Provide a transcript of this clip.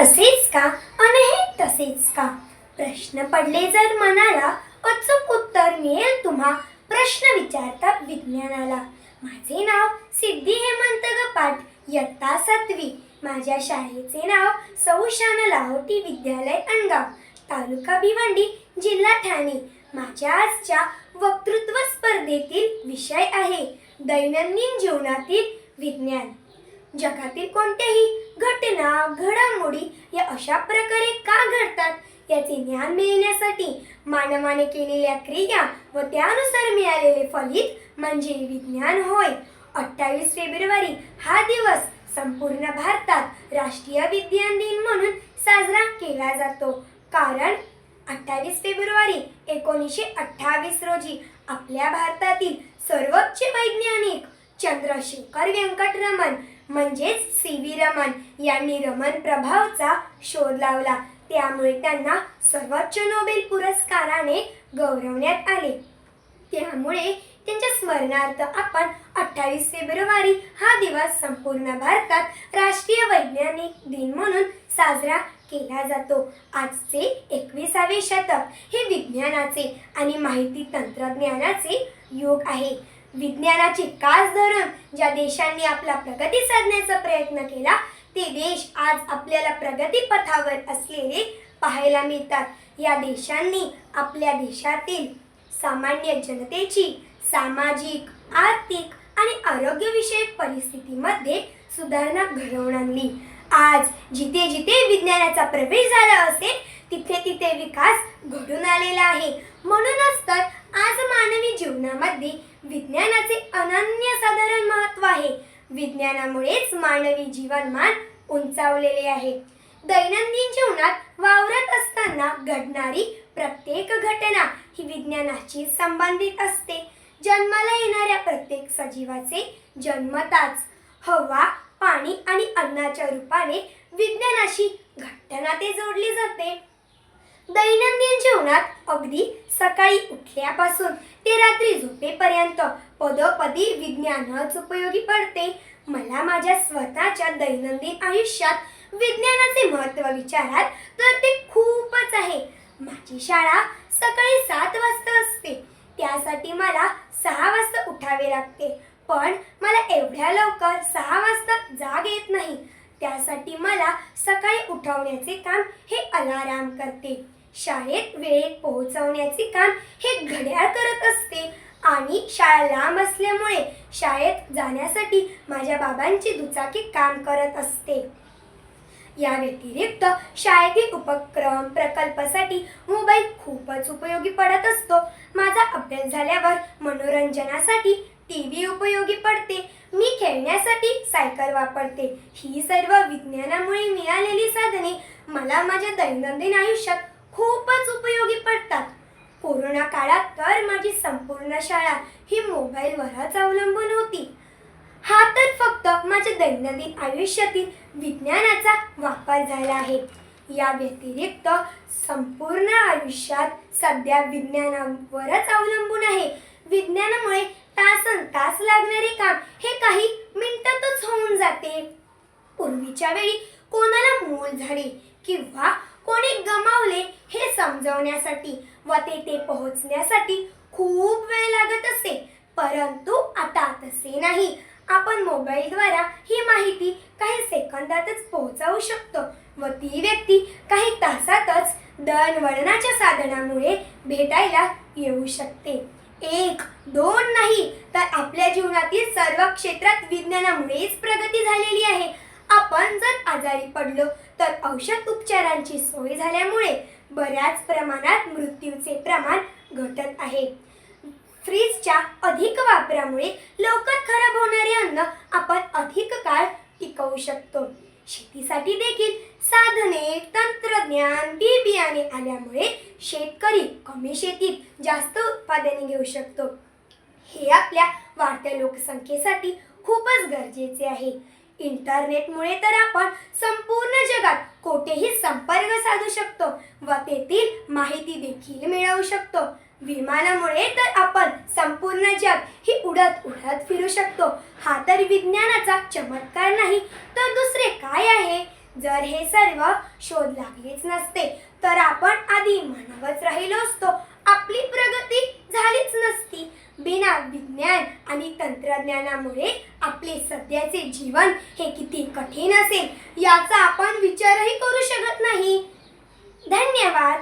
असेच का? आणि हे तसेच का? प्रश्न पडले जर मनाला अचूक उत्तर मिळेल तुम्हा प्रश्न विचारता विज्ञानाला. माझे नाव सिद्धी हेमंत गपाट यत्ता सातवी. माझ्या शाळेचे नाव सौशान लाहोटी विद्यालय अंगाव. तालुका भिवंडी जिल्हा ठाणे. माझ्या आजच्या वक्तृत्व स्पर्धेतील विषय आहे दैनंदिन जीवनातील विज्ञान. जगातील कोणत्याही घटना घडामोडी या अशा प्रकारे का घडतात? याचे ज्ञान मिळण्यासाठी मानवाने केलेल्या क्रिया व त्यानुसार मिळालेले फलित म्हणजे विज्ञान होय. अठ्ठावीस फेब्रुवारी हा दिवस संपूर्ण भारतात राष्ट्रीय विज्ञान दिन म्हणून साजरा केला जातो. कारण अठ्ठावीस फेब्रुवारी एकोणीसशे अठ्ठावीस रोजी आपल्या भारतातील सर्वोच्च वैज्ञानिक चंद्रशेखर व्यंकटरमण म्हणजेच सी व्ही रमन यांनी रमन प्रभावचा शोध लावला. त्यामुळे त्यांना सर्वोच्च नोबेल पुरस्काराने गौरवण्यात आले. त्यामुळे त्यांच्या स्मरणार्थ आपण अठ्ठावीस फेब्रुवारी हा दिवस संपूर्ण भारतात राष्ट्रीय वैज्ञानिक दिन म्हणून साजरा केला जातो. आजचे एकविसावे शतक हे विज्ञानाचे आणि माहिती तंत्रज्ञानाचे युग आहे. विज्ञानाची कास धरून ज्या देशांनी आपला प्रगती साधण्याचा प्रयत्न केला ते देश आज आपल्याला प्रगती पथावर असलेले पाहायला मिळतात. या देशांनी आपल्या देशातील सामान्य जनतेची सामाजिक आर्थिक आणि आरोग्यविषयक परिस्थितीमध्ये सुधारणा घडवून आणली. आज जिथे जिथे विज्ञानाचा प्रवेश झाला असेल तिथे तिथे विकास घडून आलेला आहे. म्हणूनच तर आज मानवी जीवनामध्ये विज्ञानाचे अनन्य साधारण महत्त्व आहे. विज्ञानामुळेच मानवी जीवनमान उंचावलेले आहे. दैनंदिन जीवनात वावरत असताना घडणारी प्रत्येक घटना ही विज्ञानाशी संबंधित असते. जन्माला येणाऱ्या प्रत्येक सजीवाचे जन्मताच हवा पाणी आणि अन्नाच्या रूपाने विज्ञानाशी घट्ट नाते जोडले जाते. दैनंदिन जीवनात अगदी सकाळी उठल्यापासून ते रात्री झोपेपर्यंत पदोपदी विज्ञानच उपयोगी पडते. मला माझ्या स्वतःच्या दैनंदिन आयुष्यात विज्ञानाचे महत्त्व विचारात तर ते खूपच आहे. माझी शाळा सकाळी सात वाजता असते. त्यासाठी मला सहा वाजता उठावे लागते. पण मला एवढ्या लवकर सहा वाजता जाग येत नाही. त्यासाठी मला सकाळी उठवण्याचे काम हे अलाराम करते. शाळेत वेळेत पोहोचवण्याचे काम हे घड्याळ करत असते. आणि शाळा लांब असल्यामुळे शाळेत जाण्यासाठी माझ्या बाबांची दुचाकी काम करत असते. या व्यतिरिक्त शाळेतील उपक्रम प्रकल्पासाठी मोबाईल खूपच उपयोगी पडत असतो. माझा अभ्यास झाल्यावर मनोरंजनासाठी टी व्ही उपयोगी पडते. मी खेळण्यासाठी सायकल वापरते. ही सर्व विज्ञानामुळे मिळालेली साधने मला माझ्या दैनंदिन आयुष्यात खूपच उपयोगी पडतात. कोरोना काळात तर माझी संपूर्ण शाळा ही मोबाईलवरच अवलंबून होती. हा तर फक्त माझ्या दैनंदिन आयुष्यातील विज्ञानाचा वापर झाला आहे. या व्यतिरिक्त संपूर्ण आयुष्यात सध्या विज्ञानावरच अवलंबून आहे. विज्ञानामुळे तासन तास लागणारे काम हे काही मिनिटातच होऊन जाते. पूर्वीच्या वेळी कोणाला मूल झाले किंवा कोणी गमावले हे समजवण्यासाठी व तेथे पोहोचण्यासाठी खूप वेळ लागत असे परंतु आता तसे नाही. आपण मोबाईलद्वारा ही माहिती काही सेकंदातच पोहोचवू शकतो व ती व्यक्ती काही तासातच दळणवळणाच्या साधनामुळे भेटायला येऊ शकते. एक दोन नाही तर आपल्या जीवनातील सर्व क्षेत्रात विज्ञानामुळेच प्रगती झालेली आहे. आपण जर आजारी पडलो तर औषध उपचारांची सोय झाल्यामुळे बऱ्याच प्रमाणात मृत्यूचे प्रमाण घटत आहे. फ्रीजच्या अधिक वापरामुळे लवकर खराब होणारे अन्न आपण अधिक काळ टिकवू शकतो. शेतीसाठी देखील साधने तंत्रज्ञान बी बियाणे आल्यामुळे शेतकरी कमी शेतीत जास्त उत्पादने घेऊ शकतो. हे आपल्या वाढत्या लोकसंख्येसाठी खूपच गरजेचे आहे. इंटरनेटमुळे तर आपण संपूर्ण जगात कोठेही संपर्क साधू शकतो व तेथील माहिती देखील मिळवू शकतो. विमानामुळे तर आपण संपूर्ण जग ही उडत उडत फिरू शकतो. हा तर विज्ञानाचा चमत्कार नाही तर जर हे सर्व शोध लागलेच नसते तर आपण आधी मानवच राहिलो असतो. आपली प्रगती झालीच नसती. बिना विज्ञान आणि तंत्रज्ञानामुळे आपले सध्याचे जीवन हे किती कठीण असेल याचा आपण विचारही करू शकत नाही. धन्यवाद.